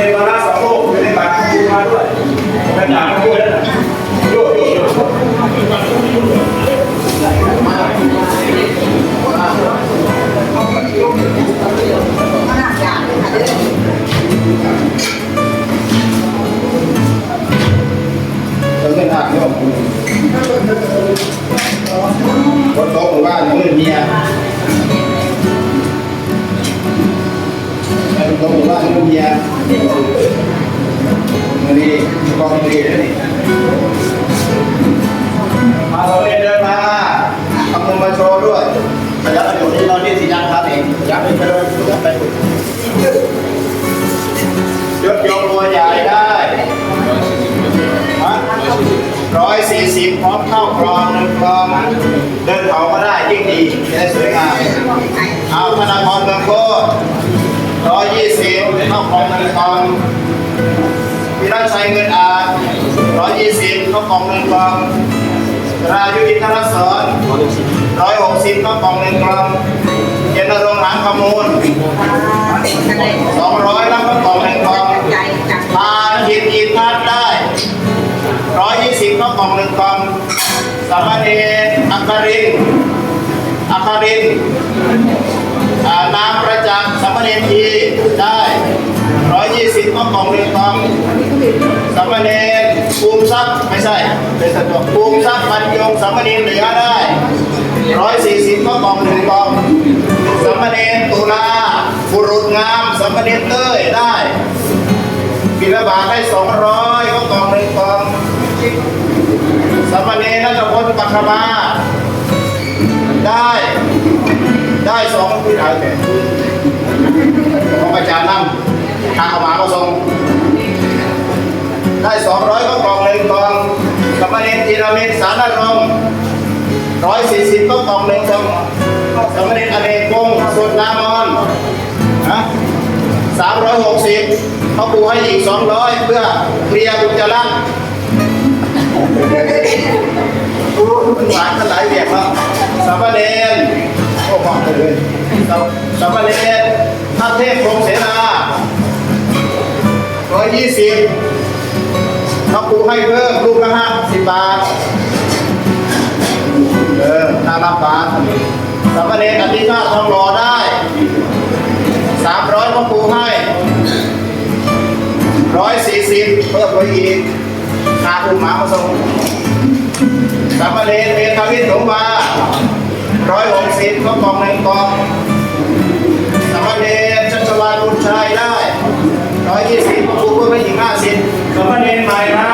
เอาเอาแม่ที่นั่งหลังสดที่นั่งหลังสดที่นั่งหลังมันคือจังหวะเท่า สี่สิบพร้อมเข้ากรองหนึ่งกรองเดินเขาก็ได้ยิ่งดีจะได้สวยงามเอาธนาคารเมืองโคตรร้อยยี่สิบเข้าของเงินกองพิรัชชัยเงินอาร้อยยี่สิบเข้าของเงินกองรายุอินทรสอนร้อยหกสิบเข้าของเงินกองเจนรงค์หางขมูลสองร้อยแล้วเข้าของเงินกอง สามเณรอัครินอัครินนามประจักษ์สามเณรทีได้ร้อยยี่สิบก็กล่องหนึ่งกล่องสามเณรภูมิทรัพย์ไม่ใช่เป็นสัตว์ภูมิทรัพย์บรรยงสามเณรเหลือได้ร้อยสี่สิบก็กล่องหนึ่งกล่องสามเณรตุลาบุรุษงามสามเณรเต้ยได้บิณฑบาตได้สองร้อยก็กล่องหนึ่งกล่อง มเณรนัทพลปัคมา ได้ได้สองผู้ชายแต่ของอาจารย์นำทางเอาหมามาส่งได้สองร้อยก็กล่องหนึ่งกล่องสมณเณรธีรเมธสารนรมร้อยสี่สิบก็กล่องหนึ่งกล่องสมณเณรอเนกพงสุดนามอนนะสามร้อยหกสิบเขาปูให้อีกสองร้อยเพื่อเคลียร์อุญจจาร ยยี่สิบเขาปูให้เพิ่มลูกละห้าสิบบาท เออค่ารับบาทสามเณรอธินาถทองหล่อได้สามร้อยเขาปูให้ร้อยสี่สิบเพิ่มไปอีกคาอุ้มหมามาส่งสามเณรเมธาวิทย์สมมาร้อยหกสิบก็กองหนึ่งกองสามเณรชัชวานบุญชัยได้ ร้อยยี่สิบครูก็ไม่ถึงห้าสิบสามเณรใหม่มา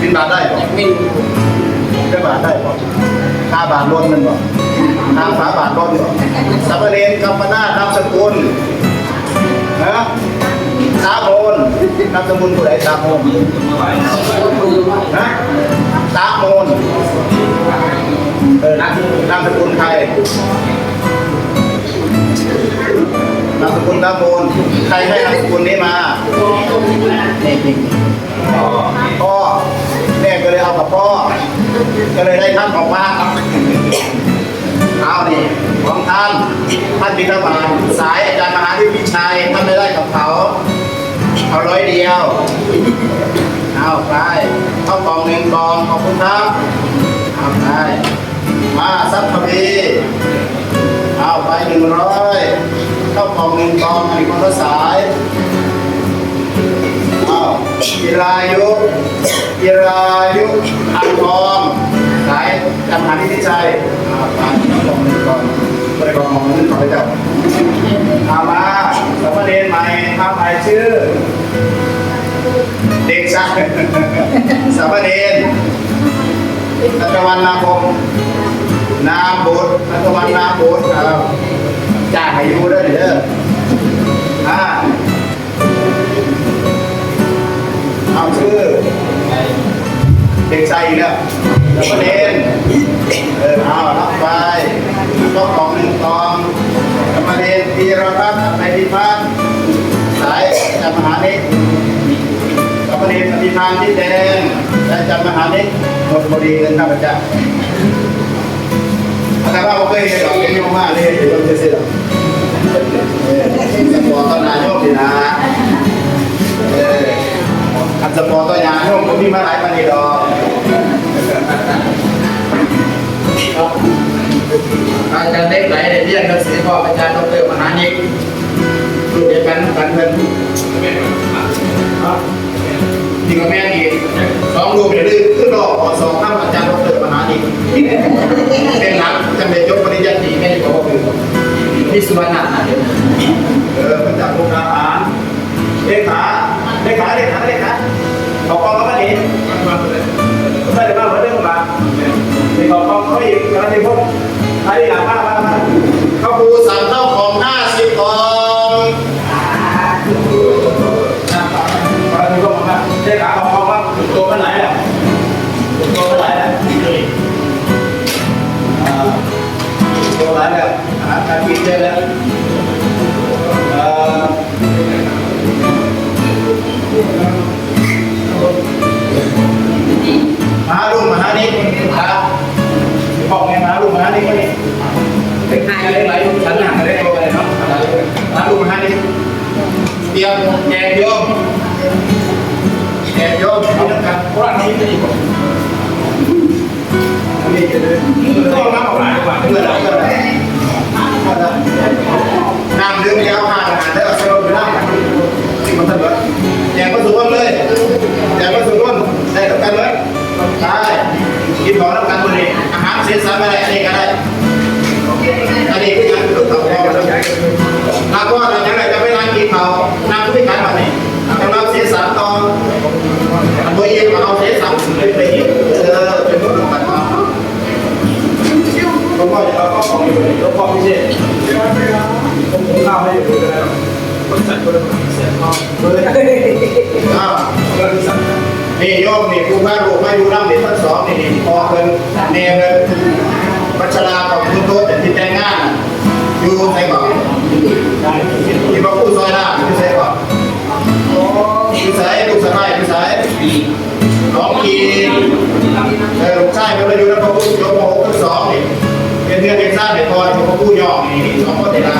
บินบาทได้บอกได้บาทได้บอกค่าบาทล้นมันบอกค่าฝาบาทล้นบอกสามเณรกัมปนาถนามสกุลนะตาโมนนามสกุลผู้ใดตาโมนนะตาโมนเออนามนามสกุลใคร นามสกุลตาโมนใครให้นามสกุลนี้มานี่นี่ก็เลยเอากับพ่อ ก็เลยได้ท่านออกมาเอานี่ของท่านท่านบิณฑบาตสายอาจารย์มหาวิพิชัยท่านไม่ได้กับเขาเอาร้อยเดียวเอาไปเข้ากองหนึ่งกองขอบคุณครับเอาไปมาซับพพีเอาไปหนึ่งร้อย เข้ากองหนึ่งกล่องมีคนละสายเอากีรายุกีรายุอันทองสายจำหาที่ชัยเอาไปเข้ากองหนึ่งกล่องไปกล่องของนึงของไปจับเอามาสมเณรใหม่ทำใหม่ชื่อ เด็กชายสมเณรนัตวันนาคมนามบุตรนัตวันนาบุตรครับ จ้างให้อยู่เด้อเด้ออ่าเอาชื่อเด็กชายอีกแล้วสามเณรเออเอารับไปก็กองหนึ่งกล่องสามเณรธีรพัฒน์ในพิพัฒน์สายจำมหาเด็กกับประเดนปฏิภาณที่แดงและจำมหาเล็กหมดพอดีเลยข้าพเจ้า แต่ว่าเคยเห็นดอกเงี้ยมากเลยเดี๋ยวจะเสร็จแล้วสปอร์ตนายกดีนะเอออันสปอร์ตนายกผมมีมาหลายปันนี่ดอกอาจารย์เล็กไหลเรียนกับศิลปะอาจารย์ดรมหานิกรุ่นเดียวกันกันเพิ่อน ที่กับแม่อีกสองรูปเดี๋ยวดื้อขึ้นดอกขอสองข้ามอาจารย์ดรมหาอีกเป็นหลักจำเป็นยกปริญญาตรีแม่บอกว่าคือพิสุวรรณะเออพระเจ้าพุทธาหารเลขาเลขาเลขาเลขาขอกองเขามาดิไม่ได้มาเหมือนเดิมมาที่ขอกองเขาอีกกระดิ่งพวกใครหลังมามามาเขาครูสั่งเข้าของห้าสิบกอง ดียมแจกโยมแจกโยมเอาละกันเพราะนี้จะอีกนนี้จะเลยต้องน้ำออกหลายกว่าเมื่อไหร่ก็ได้น้ำดื่มยาวผ่านอาหารได้เอาเซลล์ไปน้ำสิ่งมันถนนแจกมาสู่ต้นเลยแจกมาสู่ต้นได้กับกันเลยได้กินของน้ำกันตัวนี้อาหารเสียสารอะไรอันนี้ก็ได้ อันนี้คือการฝึกต่อพอกันแล้วนักว่าเราจะได้จะไม่นั่งกินเขานั่งคุยกันแบบนี้กำลังเสียสารต่ออันตัวเองเอาเสียสารไปไปอีกเออเป็นผู้ดูกันมาผมก็จะเอาข้อของอยู่ในข้อพิเศษผมเล่าให้ดูเลยคนจัดคนเสียข้อเลยอ้าวก็คือสั่งนี่โยมนี่ครูบาลูกไม่ดูน้ำเด็กทั้งสองนี่นี่พอเพิ่นเนเพิ่น พัชรากับคุณโต๊ะแต่ที่แต่งงานอยู่ใส่ก่อนที่มาพูดซอยหน้าอยู่ใส่ก่อนอยู่ใส่ลูกสะใภ้อยู่ใส่น้องกีเออลูกชายเพิ่นมาอยู่แล้วพอพูดยกโมโหทั้งสองนี่เป็นเพื่อนเป็นซ่าเป็นพรพอพูดยอนี่นี่สองคนนี่ละ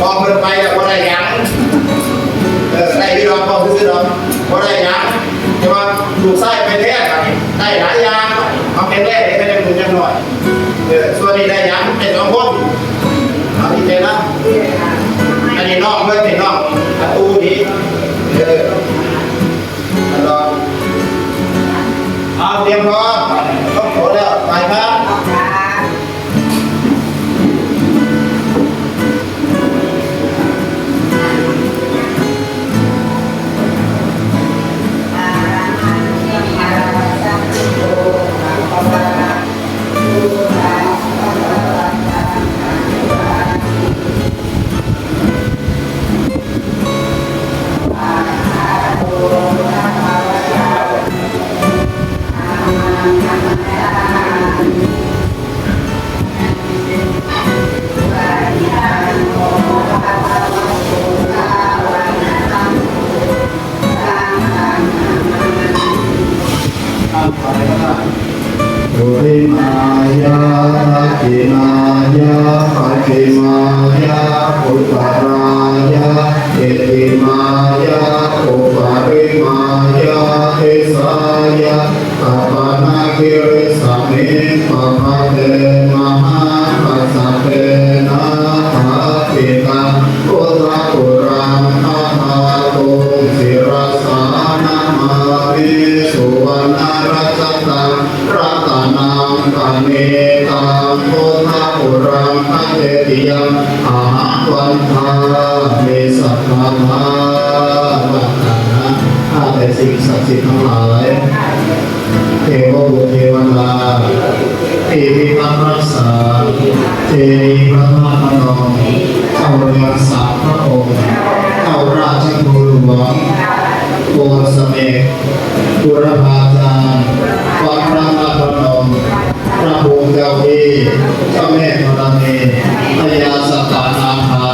พอเพิ่นไปแล้วบ่ได้ยังเออได้พี่น้องพอซื้อๆดอกพอได้ยังใช่ไหมถูกไส้ไปแท้กันได้หลายอย่างเอาเป็นแรกได้แค่ยังหนึ่งยังหน่อย เออส่วนนี้ได้ยังเป็นน้องคนเอาที่เจนะอันนี้นอกเพื่อนเป็นนอกประตูนี้เออล้วก็เอาเตรียมพร้อมต้องโผล่แล้วไปครับ ริมายาทักขินายาปฏิมายาอุตรายาเอติมายาอุปาริมายาเทสายาตัปนาคิริสเมปะภะเตมหาปัสสะเตนะภาติตังพุทธปุรังอาหาตุสิรสานามามิสุวรรณรัชตังรัตนังกเนตังพุทธปุรังอาหามะมาวัตนะข้าสิ่งศักดิ์สิทธิ์ทั้งหลายเทวบุตรเทวดา ที่พิทักษ์รักษาเจดีย์พระธาตุพนมเข้าเรือนสามพระองค์เข้าราชบุหลวง โกนเสเมกบุรพาจารย์วัดพระธาตุพนมพระภูมิเจ้าที่เจ้าแม่ธรณีพญาสตานาคา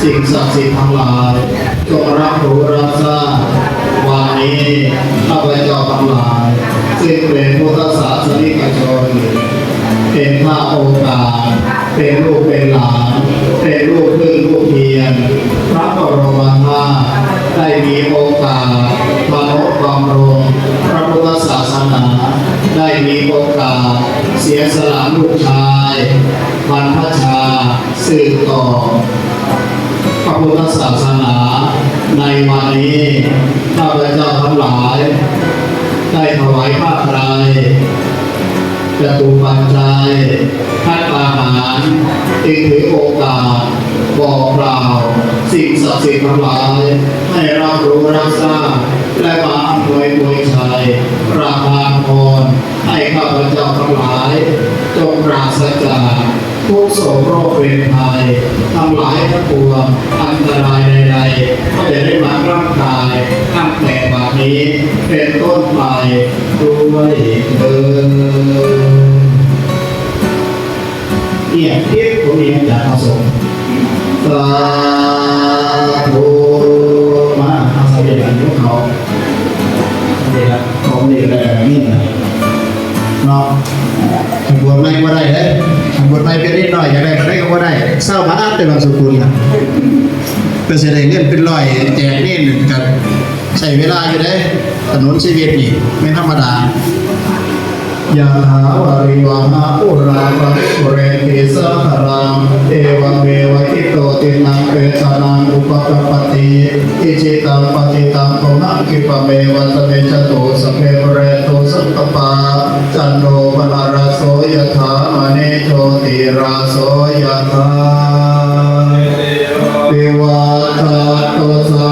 สิ่งศักดิ์สิทธิ์ทั้งหลายจงรับรู้รับทราบวันนี้ข้าพเจ้าทั้งหลายซึ่งเป็นพุทธศาสนิกชนเป็นพระโอกาสเป็นลูกเป็นหลานเป็นลูกพึ่งลูกเพียงพระบรมธาตุ ได้มีโอกาสมาโนบำรุงพระพุทธศาสนา ได้มีโอกาสเสียสละลูกชายบรรพชาสืบต่อ พระพุทธศาสนาในวันนี้ข้าพเจ้าทั้งหลาย ได้ถวายผ้าไตรจตุปัจจัยพัฒอา หารจึงถือโอกาสบอกกล่าวสิ่งศักดิ์สิทธิ์ทั้งหลายให้รับรู้รับทราบและมาอำนวยอวยชัยประทานพรให้ข้าพเจ้าทั้งหลาย จงปราศจากทุกโศกโรคเป็นภัยทั้งหลายทั้งปวงอันตรายใดๆก็จะได้มาร่างกายตั้งแต่บัดนี้เป็นต้นไปด้วยเถิด เนี่ยเทียบผมเรียนจากพระสงฆ์สาธุมาทำสำเร็จอันยุเขาเด็กเขาเด็กอะไรนี่นะเนาะขบวนไม่ก็ได้เด้ขบวนไม่เป็นนิดหน่อยอย่ากได้ก็ได้ก็ได้เศร้ามาอาบแต่บางสกุลนะเป็นเสด็จเงินเป็นร้อยแจกนี่หนึ่งกันใช้เวลาอยู่เด้ถนนชีวิตนี่ไม่ธรรมดา ยาหาวาริวาหาปุราปริปุเรนติสหรังเอวเมวะคิโตตินังเปตานังอุปกปปติอิจิตังปฏิตังโทนังกิปะเมวัตเมจตุสพเพเรโตสังกปาจันโนปนารโสยถามเนโชติราโสยถาปิวัตตุสัพ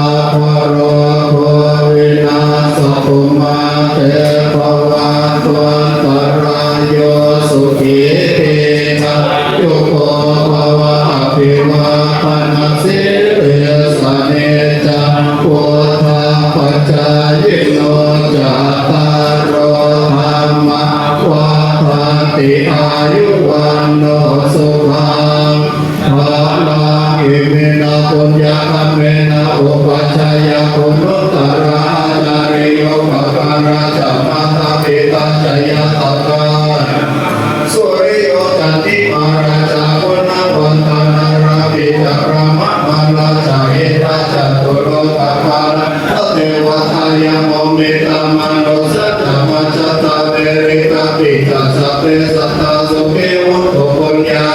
ตาสัพเพสัตตาสุเมวุตโตปุญญา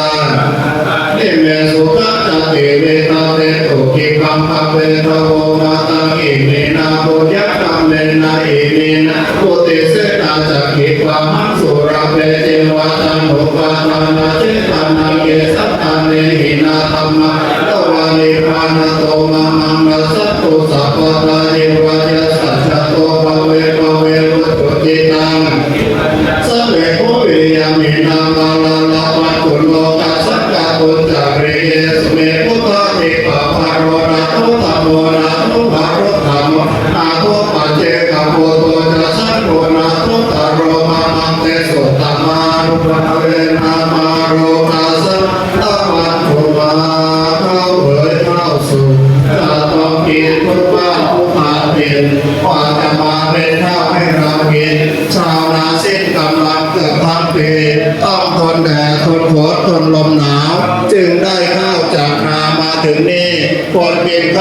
นิเมสุขัจติเวตาเตตุกิกัมภะเวทโวมาตังอิมินาปุญญกัมเมนะอิมินะปุติเสนาจักขิวามังสุราเปเจวะตังอุปาทานาเจตานาเกสัตตาเนหินาธรรมะโลวานิพานะโตมามังกัสสตุสัพพะเยวะ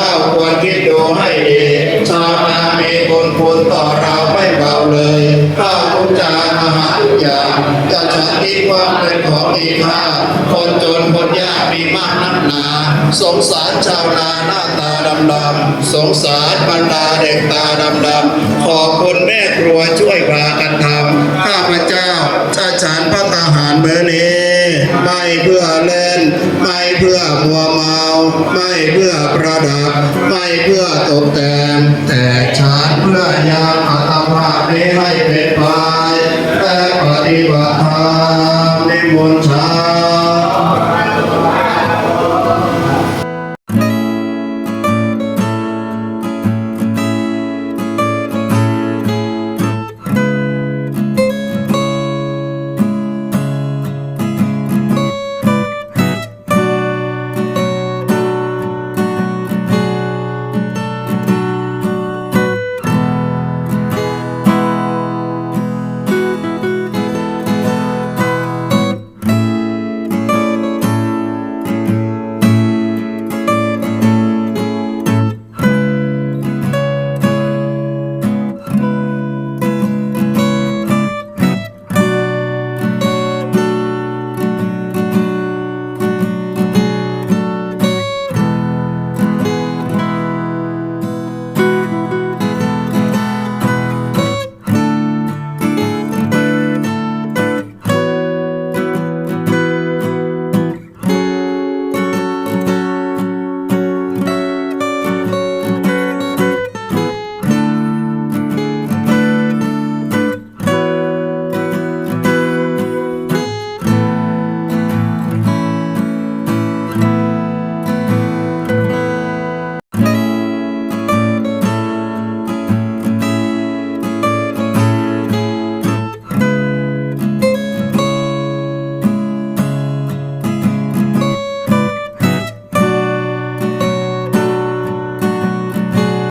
าควรคิดดูให้ดีชาวนามีบุญคุณต่อเราไม่เบาเลยข้าวทุกจานอาหารทุกอย่างจะฉันคิดว่าเป็นของมีค่าคนจนคนยากมีมากนักหนาสงสารชาวนาหน้าตาดำดำสงสารบรรดาเด็กตาดำดำขอบคุณแม่ครัวช่วยพากันทำข้าพเจ้าจะฉันพระทหารมื้อนี้ ไม่เพื่อเล่น ไม่เพื่อมัวเมา ไม่เพื่อประดับ ไม่เพื่อตกแต่ง แต่ฉันเพื่อยามอัตมานี้ให้เป็นไปแต่ปฏิบัติธรรมในมนต์ชา